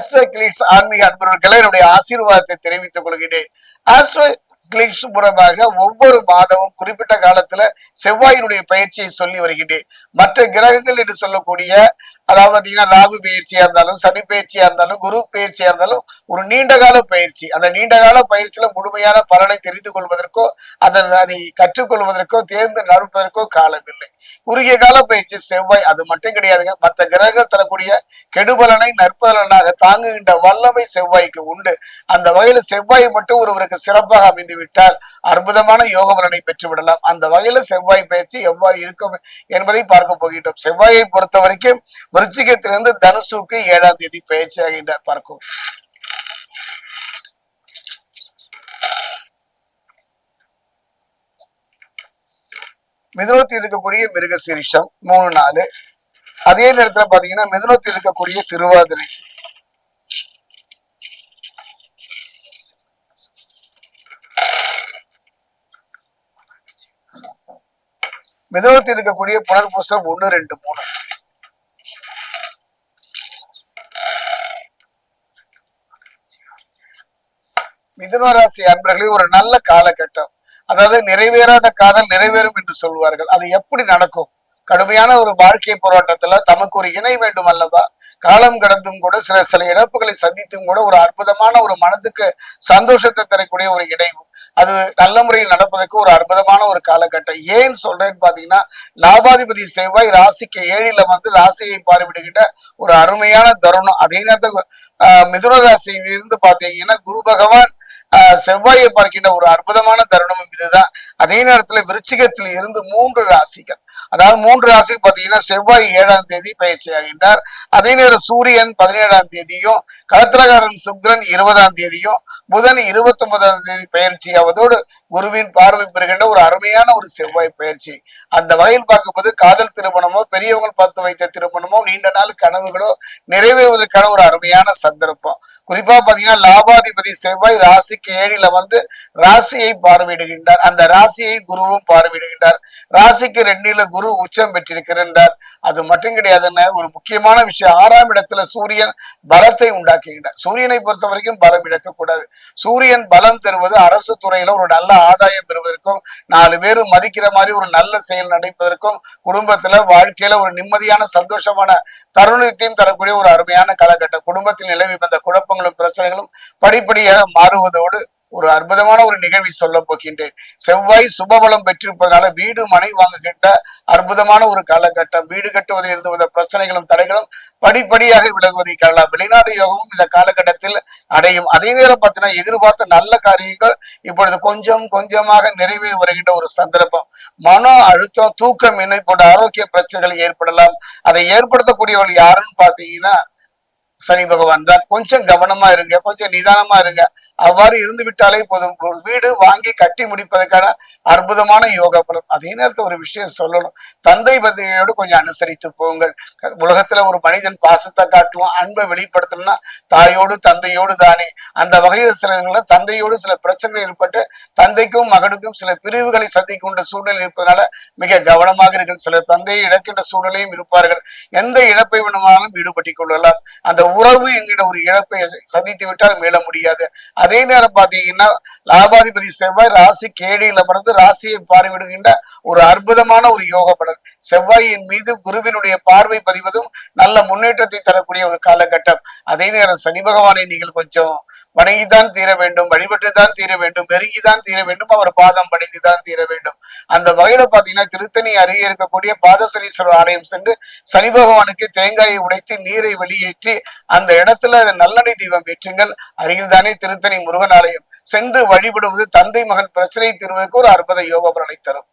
Astro glitz ஆன்மீக அன்பர்களுக்கெல்லாம் என்னுடைய ஆசீர்வாதத்தை தெரிவித்துக் கொள்கிறேன். ஆஸ்ட்ரோ கிளிட்ஸ் மூலமாக ஒவ்வொரு மாதமும் குறிப்பிட்ட காலத்துல செவ்வாயினுடைய பயிற்சியை சொல்லி வருகிறேன். மற்ற கிரகங்கள் என்று சொல்லக்கூடிய அதாவது பார்த்தீங்கன்னா ராகு பயிற்சியா இருந்தாலும் சனி பயிற்சியா இருந்தாலும் குரு பயிற்சியா இருந்தாலும் ஒரு நீண்ட கால பயிற்சி. அந்த நீண்ட கால பயிற்சியில முழுமையான பலனை தெரிந்து கொள்வதற்கோ அதன் அதை கற்றுக்கொள்வதற்கோ தேர்ந்து நடப்பதற்கோ காலமில்லை குறுகிய கால பயிற்சி செவ்வாய் அது மட்டும் கிடையாதுங்க. மற்ற கிரகங்கள் தரக்கூடிய கெடுபலனை நற்பலனாக தாங்குகின்ற வல்லமை செவ்வாய்க்கு உண்டு. அந்த வகையில செவ்வாய் மட்டும் ஒருவருக்கு சிறப்பாக அமைந்து விட்டால் அற்புதமான யோக பலனை பெற்று விடலாம் அந்த வகையில செவ்வாய் பயிற்சி எவ்வாறு இருக்கும் என்பதை பார்க்க போகின்றோம். செவ்வாயை பொறுத்த வரைக்கும் விருச்சிகத்திலிருந்து தனுசுக்கு ஏழாம் தேதி பயிற்சியாகின்றார் பார்க்கும் மிதுனத்தில் இருக்கக்கூடிய மிருக சீரிஷம் மூணு நாலு. அதே நேரத்துல பாத்தீங்கன்னா மிதுனத்தில் இருக்கக்கூடிய திருவாதிரை. மிதுனத்தில் இருக்கக்கூடிய புனர்பூசம் ஒன்னு ரெண்டு மூணு. மிதுன ராசி அன்பர்களே ஒரு நல்ல காலகட்டம். அதாவது நிறைவேறாத காதல் நிறைவேறும் என்று சொல்வார்கள். அது எப்படி நடக்கும்? கடுமையான ஒரு வாழ்க்கை போராட்டத்துல தமக்கு ஒரு இணை வேண்டும் அல்லவா? காலம் கடந்தும் கூட சில சில இழப்புகளை சந்தித்தும் கூட ஒரு அற்புதமான ஒரு மனதுக்கு சந்தோஷத்தை தரக்கூடிய ஒரு இணைவு. அது நல்ல முறையில் நடப்பதற்கு ஒரு அற்புதமான ஒரு காலகட்டம். ஏன் சொல்றேன்னு பாத்தீங்கன்னா லாபாதிபதி செவ்வாய் ராசிக்கு ஏழில வந்து ராசியை பார்வையிடுகின்ற ஒரு அருமையான தருணம். அதே நேரத்தில் மிதுன ராசியில் இருந்து பாத்தீங்கன்னா குரு பகவான் செவ்வாயை பார்க்கின்ற ஒரு அற்புதமான தருணமும் இதுதான். அதே நேரத்துல விருச்சிகத்தில் இருந்து மூன்று ராசிகள். அதாவது மூன்று ராசி பாத்தீங்கன்னா செவ்வாய் ஏழாம் தேதி பயிற்சி ஆகின்றார். அதே நேரம் சூரியன் பதினேழாம் தேதியும் கலத்திரகாரன் சுக்கிரன் இருபதாம் தேதியும் புதன் இருபத்தி ஒன்பதாம் தேதி பயிற்சி ஆவதோடு குருவின் பார்வை பெறுகின்ற ஒரு அருமையான ஒரு செவ்வாய் பயிற்சி. அந்த வகையில் பார்க்கும்போது காதல் திருமணமோ பெரியவங்க பார்த்து வைத்த திருமணமோ நீண்ட நாள் கனவுகளோ நிறைவேறுவதற்கான ஒரு அருமையான சந்தர்ப்பம். குறிப்பா பாத்தீங்கன்னா லாபாதிபதி செவ்வாய் ராசிக்கு ஏழில வந்து ராசியை பார்வையிடுகின்றார். அந்த ராசியை குருவும் பார்வையிடுகின்றார். ராசிக்கு ரெண்டில குரு உச்சம் பெற்றிருக்கிறார் அது மட்டும் கிடையாதுன்னு ஒரு முக்கியமான விஷயம். ஆறாம் இடத்துல சூரியன் பலத்தை உண்டாக்குகின்றார். சூரியனை பொறுத்த வரைக்கும் பலம் இழக்கக்கூடாது. சூரியன் பலம் தருவது அரசு துறையில ஒரு நல்ல ஆதாயம் பெறுவதற்கும் நாலு பேர் மதிக்கிற மாதிரி ஒரு நல்ல செயல் நடைப்பதற்கும் குடும்பத்துல வாழ்க்கையில ஒரு நிம்மதியான சந்தோஷமான தருணத்தையும் தரக்கூடிய ஒரு அருமையான காலகட்டம். குடும்பத்தில் நிலவி வந்த குழப்பங்களும் பிரச்சனைகளும் படிப்படியாக மாறுவதோடு ஒரு அற்புதமான ஒரு நிகழ்வை சொல்ல போகின்றேன். செவ்வாய் சுபபலம் பெற்றிருப்பதனால வீடு மனை வாங்குகின்ற அற்புதமான ஒரு காலகட்டம். வீடு கட்டுவதில் இருந்து வந்த பிரச்சனைகளும் தடைகளும் படிப்படியாக விலகுவதை காணலாம். வெளிநாடு யோகமும் இந்த காலகட்டத்தில் அடையும். அதே நேரம் பார்த்தீங்கன்னா எதிர்பார்த்த நல்ல காரியங்கள் இப்பொழுது கொஞ்சம் கொஞ்சமாக நிறைவே வருகின்ற ஒரு சந்தர்ப்பம். மன அழுத்தம் தூக்கம் தூக்கமின்மை போன்ற ஆரோக்கிய பிரச்சனைகள் ஏற்படலாம். அதை ஏற்படுத்தக்கூடியவர்கள் யாருன்னு பார்த்தீங்கன்னா சனி பகவான் தான். கொஞ்சம் கவனமா இருங்க கொஞ்சம் நிதானமா இருங்க. அவ்வாறு இருந்து விட்டாலே போதும். ஒரு வீடு வாங்கி கட்டி முடிப்பதற்கான அற்புதமான யோக பலம் அதே நேரத்தில் ஒரு விஷயம் சொல்லணும். தந்தை பத்திரிகையோடு கொஞ்சம் அனுசரித்து போங்கள். உலகத்துல ஒரு மனிதன் பாசத்தை காட்டுவோம் அன்பை வெளிப்படுத்தணும்னா தாயோடு தந்தையோடு தானே. அந்த வகையில் சில தந்தையோடு சில பிரச்சனைகள் ஏற்பட்டு தந்தைக்கும் மகனுக்கும் சில பிரிவுகளை சந்திக்கின்ற சூழ்நிலை இருப்பதனால மிக கவனமாக இருக்கிற சில தந்தையை இழக்கின்ற சூழ்நிலையும் இருப்பார்கள். எந்த இழப்பை வேணுமானாலும் ஈடுபட்டிக் கொள்ளலாம். அந்த உறவு என்கிற ஒரு இழப்பை சந்தித்து விட்டால் மீள முடியாது. அதே நேரம் பாத்தீங்கன்னா லாபாதிபதி செவ்வாய் ராசி கேடியில் அமர்ந்து ராசியை பார்வையிடுகின்ற ஒரு அற்புதமான ஒரு யோக பலன். செவ்வாயின் மீது குருவினுடைய பார்வை பதிவதும் நல்ல முன்னேற்றத்தை தரக்கூடிய ஒரு காலகட்டம். அதே நேரம் சனி பகவானை நீங்கள் கொஞ்சம் வணங்கிதான் தீர வேண்டும் வழிபட்டுதான் தீர வேண்டும் நெருங்கிதான் தீர வேண்டும் அவர் பாதம் படைந்துதான் தீர வேண்டும். அந்த வகையில பாத்தீங்கன்னா திருத்தணி அருகே இருக்கக்கூடிய பாதசனீஸ்வரர் ஆலயம் சென்று சனி பகவானுக்கு தேங்காயை உடைத்து நீரை வெளியேற்றி அந்த இடத்துல நல்லெண்ணெய் தீபம் ஏற்றுங்கள். அருகில் தானே திருத்தணி முருகன் ஆலயம். சென்று வழிபடுவது தந்தை மகன் பிரச்சனை தீர்வதற்கு ஒரு அற்புத யோக பலனை தரும்.